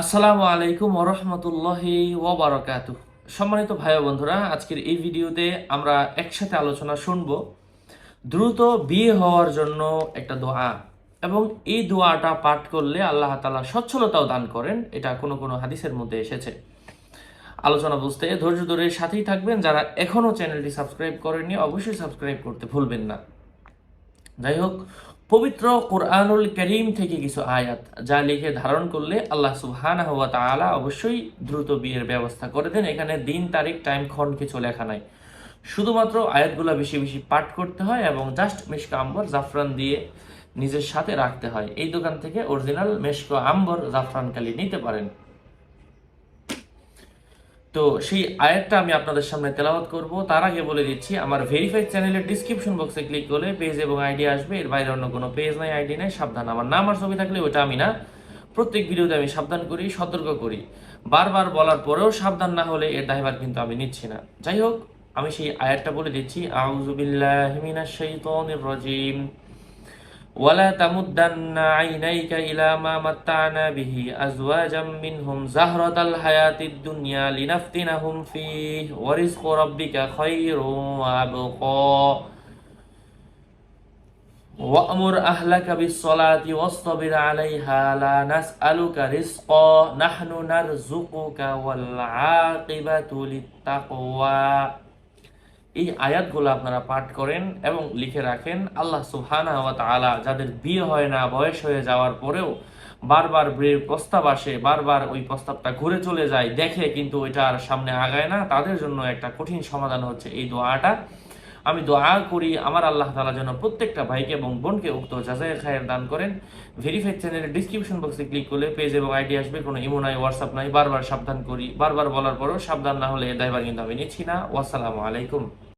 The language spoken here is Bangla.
আসসালামু আলাইকুম ওরহমতুল্লাহি ওবরাকাত সম্মানিত ভাই বন্ধুরা, আজকের এই ভিডিওতে আমরা একসাথে আলোচনা শুনব দ্রুত বিয়ে হওয়ার জন্য একটা দোয়া। এবং এই দোয়াটা পাঠ করলে আল্লাহ তালা সচ্ছলতাও দান করেন, এটা কোনো কোনো হাদিসের মধ্যে এসেছে। আলোচনা বুঝতে ধৈর্য ধরে সাথেই থাকবেন, যারা এখনও চ্যানেলটি সাবস্ক্রাইব করেননি অবশ্যই সাবস্ক্রাইব করতে ভুলবেন না। যাই হোক পবিত্র কোরআনুল করিম থেকে কিছু আয়াত যা লিখে ধারণ করলে আল্লাহ সুবহানাহ ওয়া তাআলা অবশ্যই দ্রুত বিয়ের ব্যবস্থা করে দেন। এখানে দিন, তারিখ, টাইম খন কিছু লেখা নাই। শুধুমাত্র আয়াতগুলো বেশি বেশি পাঠ করতে হয় এবং জাস্ট মেশকা আম্বর জাফরান দিয়ে নিজের সাথে রাখতে হয়। এই দোকান থেকে অরিজিনাল মেশকো আম্বর জাফরান কালি নিতে পারেন। তো সেই আয়াতটা আমি আপনাদের সামনে তেলাওয়াত করব। তার আগে বলে দিচ্ছি, আমার ভেরিফাইড চ্যানেলের ডিসক্রিপশন বক্সে ক্লিক করলে পেজ এবং আইডি আসবে। এর বাইরে অন্য কোনো পেজ নাই আইডি নাই, সাবধান। আমার নাম আর ছবি থাকলে ওটা আমি না। প্রত্যেক ভিডিওতে আমি সাবধান করি, সতর্ক করি। বারবার বলার পরেও সাবধান না হলে এর দায়ভার কিন্তু আমি নিচ্ছি না। যাই হোক, আমি সেই আয়াতটা বলে দিচ্ছি। আউজুবিল্লাহ মিনাশ শাইতানির রাজিম। ولا تمدن عينيك إلى ما متعنا به أزواجا منهم زهرة الحياة الدنيا لنفتنهم فيه ورزق ربك خير وأبقى. وأمر أهلك بالصلاة واصطبر عليها لا نسألك رزقا نحن نرزقك والعاقبة للتقوى. এই আয়াতগুলো আপনারা পাঠ করেন এবং লিখে রাখেন, আল্লাহ সুহানা আলা যাদের বিয়ে হয় না, বয়স হয়ে যাওয়ার পরেও বারবার বিয়ের প্রস্তাব আসে, বারবার ওই প্রস্তাবটা ঘুরে চলে যায়, দেখে কিন্তু ওইটা আর সামনে আগায় না। তাদের জন্য একটা কঠিন সমাধান হচ্ছে এই দোয়াটা। আমি দোয়া করি, আমার আল্লাহ তালা যেন প্রত্যেকটা ভাইকে এবং বোনকে উক্ত যাচাই খায়ের দান করেন। ভেরিফাইড চ্যানেলের ডিসক্রিপশন বক্সে ক্লিক করলে পেজ এবং আইডি আসবে, কোনো ইমো নাই হোয়াটসঅ্যাপ নাই, বারবার সাবধান করি, বারবার বলার পরও সাবধান না হলে দায়বার কিন্তু আমি নিচ্ছি না। ওয়াসসালামু আলাইকুম।